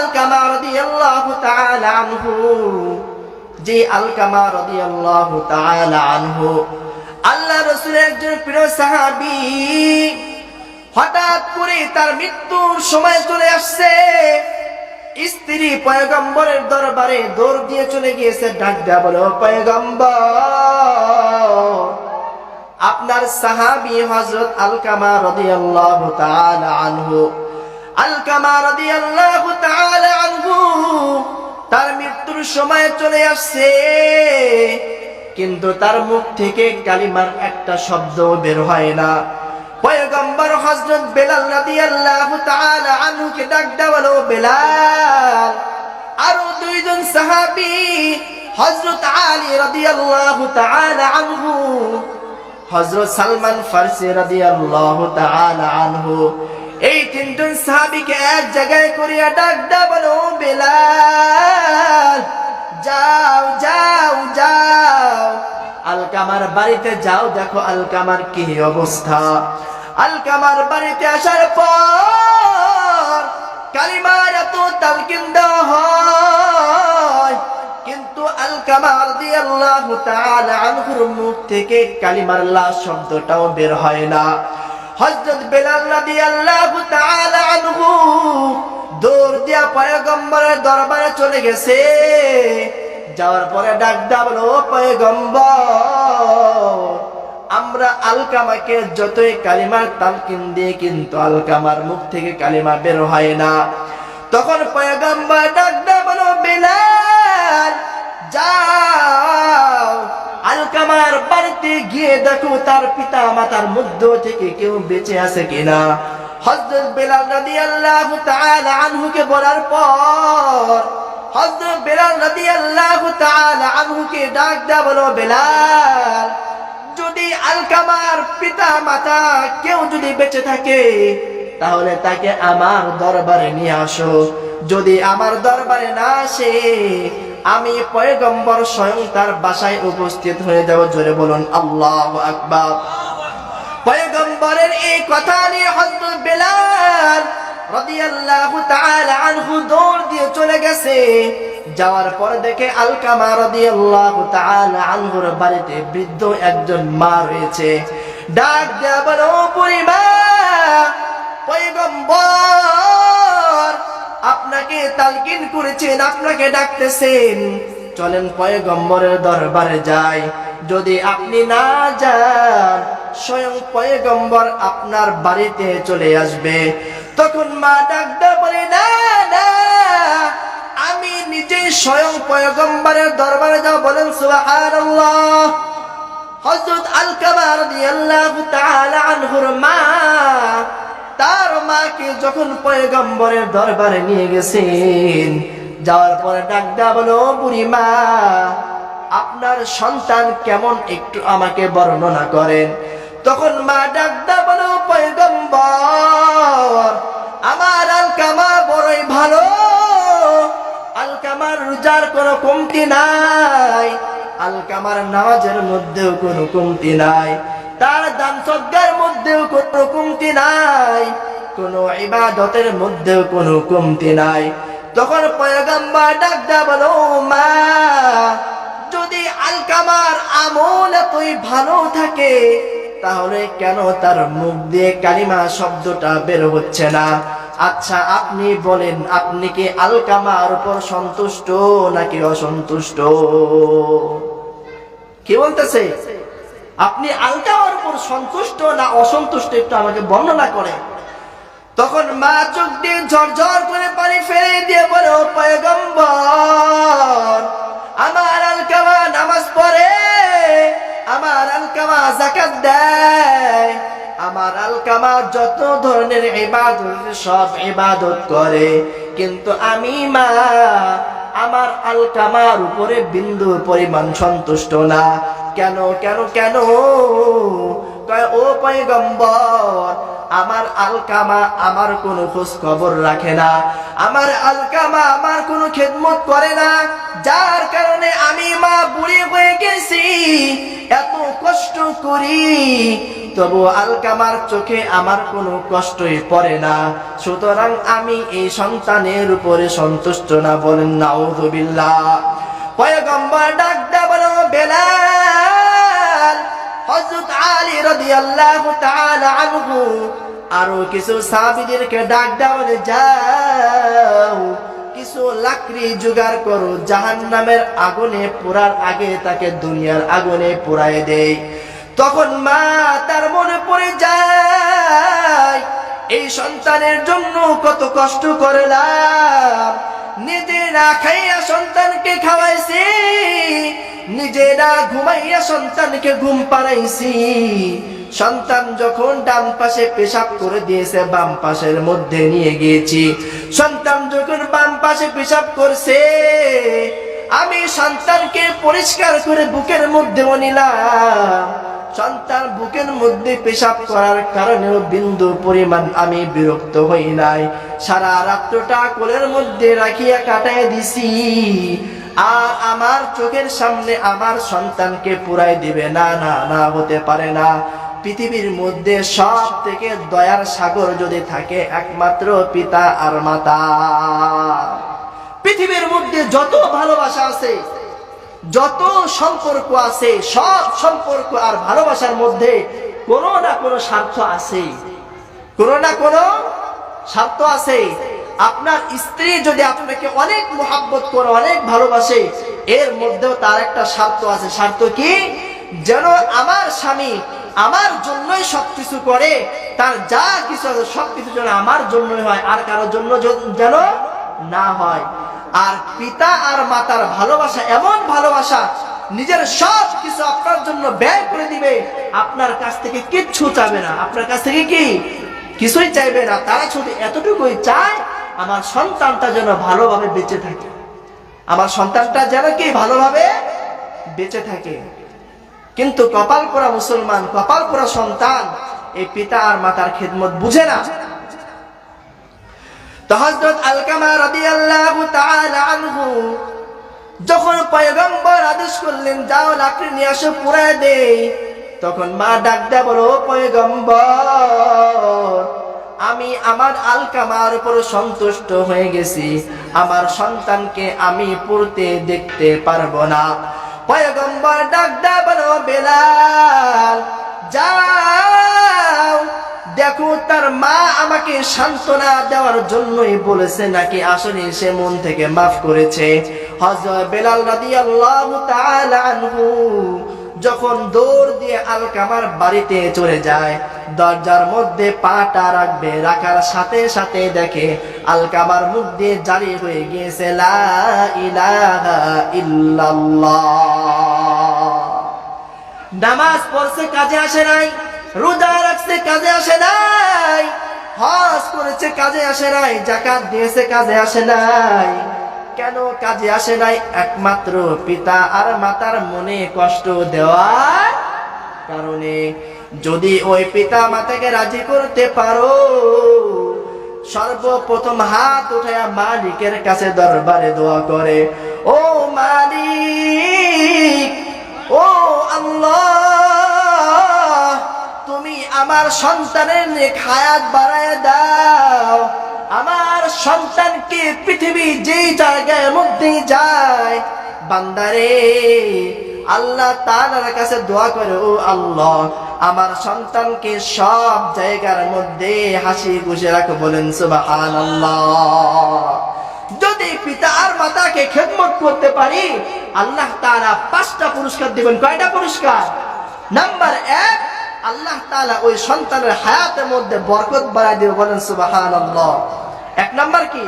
আলকামা রাদিয়াল্লাহু তাআলা আনহু। যে আলকামা রাদিয়াল্লাহু তাআলা আনহু। আল্লাহ রাসূলের একজন প্রিয় সাহাবী হঠাৎ করে তার মৃত্যুর সময় চলে আসছে। স্ত্রী পয়গম্বরের দরবারে দৌড় দিয়ে চলে গিয়েছে, ডাক দেয়া বলো পয়গম্বর, আপনার সাহাবী হযরত আলকামা রাদিয়াল্লাহু তাআলা আনহু। আলকামা রাদিয়াল্লাহু তাআলা তার মৃত্যুর সময় চলে আসছে। কিন্তু তার মুখ থেকে কালিমার একটা শব্দ বের হয় না। পয়গম্বর হযরত বেলাল রাদিয়াল্লাহু তাআলা আনহুকে ডাক দেওয়ালো বেলাল, আরও দুইজন সাহাবী, হযরত আলী রাদিয়াল্লাহু তাআলা আনহু, হযরত সালমান ফারসি রাদিয়াল্লাহু তাআলা আনহু এই তিনজন সাহাবীকে এক জায়গায় করিয়া ডাক দাও বলো, বেলাল, যাও যাও যাও। আলকামার বাড়িতে যাও, দেখো আলকামার কি অবস্থা। আলকামার বাড়িতে আসার পর কালিমার এত তালকিন দেওয়া হয়। কিন্তু আলকামা রাদিয়াল্লাহু তাআলা আনহুর মুখ থেকে কালিমার লা শব্দটাও বের হয় না। হযরত বেলাল রাদিয়াল্লাহু তাআলা আনহু দৌড় দিয়া পয়গম্বরের দরবারে চলে গেছে। যাওয়ার পরে ডাক দা বলো পয়গম্বর, আমরা আলকামাকে যতই কালিমার তালকিন দিয়ে কিন্তু আলকামার মুখ থেকে কালিমা বের হয় না। তখন পয়গম্বর ডাক দা বলো বেলাল যাও বাড়িতে গিয়ে দেখো তার পিতা মাতার মধ্য থেকে কেউ বেঁচে আছে কিনা। হযরত বেলাল রাদিয়াল্লাহু তাআলা আনহুকে বলার পর হযরত বেলাল রাদিয়াল্লাহু তাআলা আনহুকে ডাক দেয়া বলো, বেলাল, যদি আলকামার পিতা মাতা কেউ যদি বেঁচে থাকে, তাহলে তাকে আমার দরবারে নিয়ে আসো। যদি আমার দরবারে না আসে আমি পয়গম্বর স্বয়ং তার বাসায় উপস্থিত হয়ে যাব। জোরে বলুন, আল্লাহ আকবার। পয়গম্বরের এই কথা নিয়ে হযরত বেলাল রাদিয়াল্লাহু দৌড় দিয়ে চলে গেছে। যাওয়ার পর দেখে আলকামা বৃদ্ধ একজন মা রয়েছে। ডাক পয়গম্বর! আপনাকে তালকিন করেছেন, আপনাকে ডাকতেছেন। চলেন পয়গম্বরের দরবারে যাই। যদি আপনি না যান, স্বয়ং পয়গম্বর আপনার বাড়িতে চলে আসবে। তখন মা ডাকতে বলে, না না, আমি নিজেই স্বয়ং পয়গম্বরের দরবারে যাও বলেন, সুবহানাল্লাহ। হযরত আলকামা রাদিয়াল্লাহু তাআলা আনহুর মা তার মাকে যখন পয়গম্বরের দরবারে নিয়ে গেছেন, যাওয়ার পরে ডাক দেয়া বলো বুড়ি মা আপনার সন্তান কেমন একটু আমাকে বর্ণনা করেন। তখন মা ডাক দেয়া বলো, পয়গম্বর, আমার আলকামা বড়ই ভালো। আলকামার রোজার কোনো কমতি নাই। আলকামার নামাজের মধ্যেও কোনো কমতি নাই। তার দান সজ্ঞার মধ্যেও কোনো কমতি নাই। কোনো ইবাদতের মধ্যেও কোনো কমতি নাই। তখন পয়গম্বর ডাক বলো, মা, যদি আলকামার আমল এতই ভালো থাকে, তাহলে কেন তার মুখ দিয়ে কালিমা শব্দটা বের হচ্ছে না? আচ্ছা আপনি বলেন, আপনি কি আলকামার উপর সন্তুষ্ট নাকি অসন্তুষ্ট? কি বলতেছে? আপনি আলকামার উপর সন্তুষ্ট না অসন্তুষ্ট একটু আমাকে বর্ণনা করে তখন মা চোখ দিয়ে ঝরঝর করে পানি ফেলে দিয়ে বলো পয়গম্বর, আমার আলকামা নামাজ পড়ে, আমার আলকামা জাকাত দেয়, আমার আলকামা যত ধরনের ইবাদত, সব ইবাদত করে, কিন্তু আমি মা, আমার আলকামার উপরে বিন্দু পরিমাণ সন্তুষ্ট না। কেন কেন কেন? ও পয়গম্বর, আমার আলকামা আমার কোনো খোঁজ খবর রাখে না। আমার আলকামা আমার কোনো খেদমত করে না। যার কারণে আমি মা বুড়ি হয়ে গেছি। এত কষ্ট করি, তবু আলকামার চোখে আমার কোনো কষ্টই পড়ে না। সুতরাং আমি এই সন্তানের উপরে সন্তুষ্ট না বলেন নাউযুবিল্লাহ পয়গম্বর আরও কিছু সাহাবীদেরকে ডাক দেওয়া যাও, কিছু লাকড়ি জোগাড় করো, জাহান্নামের আগুনে পোড়ার আগে তাকে দুনিয়ার আগুনে পোড়ায় দেয় তখন মা তার মনে পড়ে যায়, এই সন্তানের জন্য কত কষ্ট করলাম নিজেরা খাইয়া সন্তানকে খাওয়াইছি নিজেরা ঘুমাইয়া সন্তানকে ঘুম পাড়াইছি। সন্তান যখন ডান পাশে পেশাব করে দিয়েছে, বাম পাশের মধ্যে নিয়ে গিয়েছি। সন্তান যখন বাম পাশে পেশাব করছে, আমি সন্তানকে পরিষ্কার করে বুকের মধ্যে নিলাম। সন্তান বুকের মধ্যে পেশাব করার কারণেও বিন্দু পরিমাণ আমি বিরক্ত হই নাই। সারা রাত্রটা কোলের মধ্যে রাখিয়া কাটায় দিছি। আমার চোখের সামনে আমার সন্তানকে পুরাই দিবে। না না না হতে পারে না। পৃথিবীর মধ্যে সব থেকে দয়ার সাগর যদি থাকে, একমাত্র পিতা আর মাতা। পৃথিবীর মধ্যে যত ভালোবাসা আছে, যত সম্পর্ক আছে, সব সম্পর্ক আর ভালোবাসার মধ্যে কোনো না কোনো স্বার্থ আছে। কোনো না কোনো স্বার্থ আছে। আপনার স্ত্রী যদি আপনাকে অনেক মোহাব্বত করে, অনেক ভালোবাসে, এর মধ্যেও তার একটা স্বার্থ আছে। স্বার্থ কি? যেন আমার স্বামী আমার জন্যই সবকিছু করে, তার যা কিছু আছে সবকিছু যেন আমার জন্যই হয়, আর কারোর জন্য যেন না হয়। আর পিতা আর মাতার ভালোবাসা, এমন ভালোবাসা, নিজের সব কিছু আপনার জন্য ব্যয় করে দিবে, আপনার কাছ থেকে কিচ্ছু চাবে না। আপনার কাছ থেকে কি? কিছুই চাইবে না। তারা শুধু এতটুকুই চায় আমার সন্তানটা যেন ভালোভাবে বেঁচে থাকে। আমার সন্তানটা যেন কি ভালোভাবে বেঁচে থাকে। কিন্তু কপাল পোড়া মুসলমান, কপাল পোড়া সন্তান, এই পিতা আর মাতার খেদমত বুঝে না। যখন করলেন, যাও নিয়ে তখন মা ডাক দেয় বলো পয়গম্বর আমি আমার আলকামার উপর সন্তুষ্ট হয়ে গেছি। আমার সন্তানকে আমি পড়তে দেখতে পারব না। পয়গম্বর ডাক দেয় বলো, বেলাল, যাও। দেখো, তার মা আমাকে সান্ত্বনা দেওয়ার জন্যই বলেছে, নাকি আসলে সে মন থেকে মাফ করেছে। হযরত বেলাল রাদিয়াল্লাহু তাআলা আনহু যখন দৌড় দিয়ে আলকামার বাড়িতে চলে যায়, দরজার মধ্যে পাটা রাখবে, রাখার সাথে সাথে দেখে আলকামার মুখ দিয়ে জারি হয়ে গিয়েছে নামাজ পড়ছে, কাজে আসে নাই, রোজা রাখছে, কাজে আসে নাই, হজ করেছে, কাজে আসে নাই জাকাত দিয়েছে, কাজে আসে নাই। কেন কাজে আসে নাই? একমাত্র পিতা আর মাতার মনে কষ্ট দেওয়ার কারণে। যদি ওই পিতা মাতাকে রাজি করতে পারো, সর্বপ্রথম হাত উঠায়া মালিকের কাছে দরবারে দোয়া করে। ও মালিক, ও আল্লাহ, তুমি আমার সন্তানের খায়াত বাড়ায় দাও। সন্তানকে পৃথিবী যেই জায়গায় মধ্যেই যায়, বান্দারে, আল্লাহ তাআলার কাছে দোয়া করে, ও আল্লাহ, আমার সন্তানকে সব জায়গার মধ্যে হাসি খুশি রাখো। বলেন যদি পিতা আর মাতাকে খেদমত করতে পারি, আল্লাহ তারা পাঁচটা পুরস্কার দিবেন। কয়টা পুরস্কার? নাম্বার এক, আল্লাহ তালা ওই সন্তানের হায়াতের মধ্যে বরকত বাড়ায় দিবে। বলেন, সুবহানাল্লাহ। এক নাম্বার কি?